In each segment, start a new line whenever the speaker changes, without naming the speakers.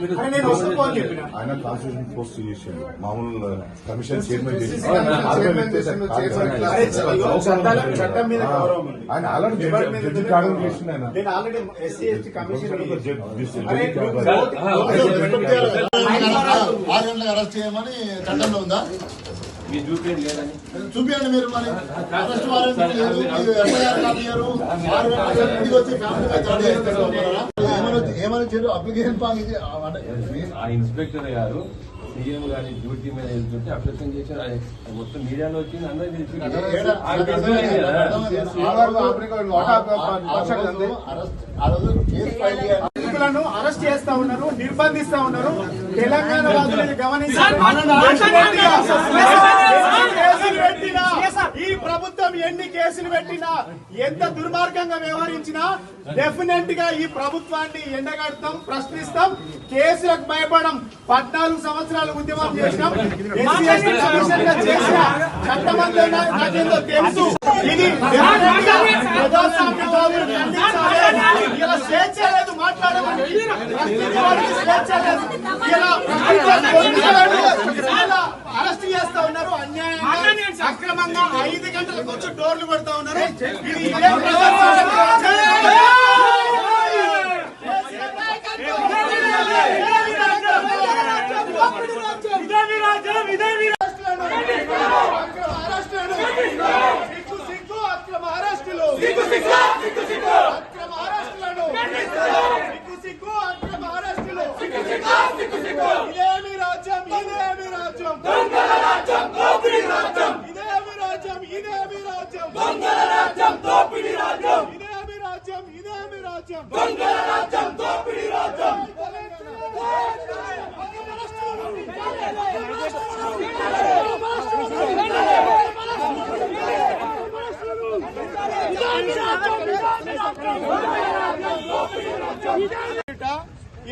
ఆయన constitution post చేసిండు మామూలు కమిషన్ చైర్మన్. ఆయన ఆల్రెడీ జడ్జి చేసిండు ఆయన.
ఆరు గంటలకు అరెస్ట్ చేయమని చట్టంలో ఉందా
మీ చూపేది లేదని
చూపించండి మీరు మరి అరెస్ట్ వారెంట్ లేదు మీరు ఎఫ్ఐఆర్ కాపీ. ఆరు గంటలకు వచ్చి ఫ్యామిలీ? ఏమని అప్లికేషన్ ఫామ్ ఇది
ఆ ఇన్స్పెక్టర్ గారు సీఎం గారి డ్యూటీ మీద వెళ్తుంటే అప్లికేషన్ చేశారు మొత్తం మీడియాలో వచ్చింది.
వ్యక్తులను అరెస్ట్ చేస్తా ఉన్నారు నిర్బంధిస్తా ఉన్నారు తెలంగాణ వాదులను గమనించాలి ఎన్ని కేసులు పెట్టినా ఈ ప్రభుత్వం ఎన్ని కేసులు పెట్టినా ఎంత దుర్మార్గంగా వ్యవహరించినా డెఫినెట్గా ఈ ప్రభుత్వాన్ని ఎండగడతాం ప్రశ్నిస్తాం కేసులకు భయపడం పద్నాలుగు సంవత్సరాలు ఉద్యమం చేసినాం చట్టమంతా తెలుసు. ఇది. ఇలా స్వేచ్ఛ లేదు మాట్లాడమని. స్వేచ్ఛ లేదు. ఇలా చేస్తా ఉన్నారు అన్యాయంగా అక్రమంగా ఐదు గంటలకు వచ్చి డోర్లు కొడతా ఉన్నారు అక్రమ అరెస్టులు సిగ్గు సిగ్గు అక్రమ అరెస్టులను సిగ్గు సిగ్గు అక్రమ అరెస్టులు సిగ్గు సిగ్గు సిగ్గు సిగ్గు ఇదేమి రాజ్యం ఇదేమి రాజ్యం దొంగల రాజ్యం దోపిడీ రాజ్యం ఇదేమి రాజ్యం ఇదేమి రాజ్యం దొంగల రాజ్యం దోపిడీ రాజ్యం ఇదేమి రాజ్యం ఇదేమి రాజ్యం? దొంగల రాజ్యం దోపిడీ రాజ్యం.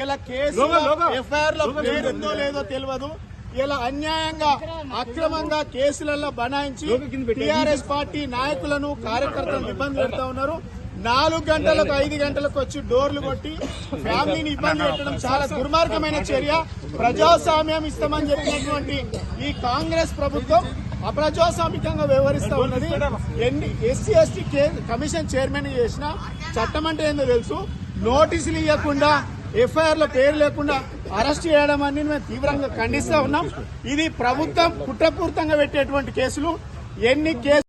ఇలా కేసు ఎఫ్ఐఆర్లో పేరుందో లేదో తెలియదు. ఇలా అన్యాయంగా అక్రమంగా కేసులలో బనాయించి టిఆర్ఎస్ పార్టీ నాయకులను కార్యకర్తలను ఇబ్బంది పెడతా ఉన్నారు. నాలుగు గంటలకు ఐదు గంటలకు వచ్చి డోర్లు కొట్టి ఫ్యామిలీని ఇబ్బంది పెట్టడం చాలా దుర్మార్గమైన చర్య. ప్రజాస్వామ్యం ఇస్తామని చెప్పినటువంటి ఈ కాంగ్రెస్ ప్రభుత్వం అప్రజాస్వామికంగా వ్యవహరిస్తా ఉన్నది. ఎన్ని ఎస్సీ ఎస్టీ కమిషన్ చైర్మన్ చేసిన చట్టం అంటే ఏందో తెలుసు. నోటీసులు ఇవ్వకుండా ఎఫ్ఐఆర్ల పేరు లేకుండా అరెస్ట్ చేయడం అని మేము తీవ్రంగా ఖండిస్తా ఉన్నాం. ఇది ప్రభుత్వం కుట్రపూర్తంగా పెట్టేటువంటి కేసులు. ఎన్ని కేసులు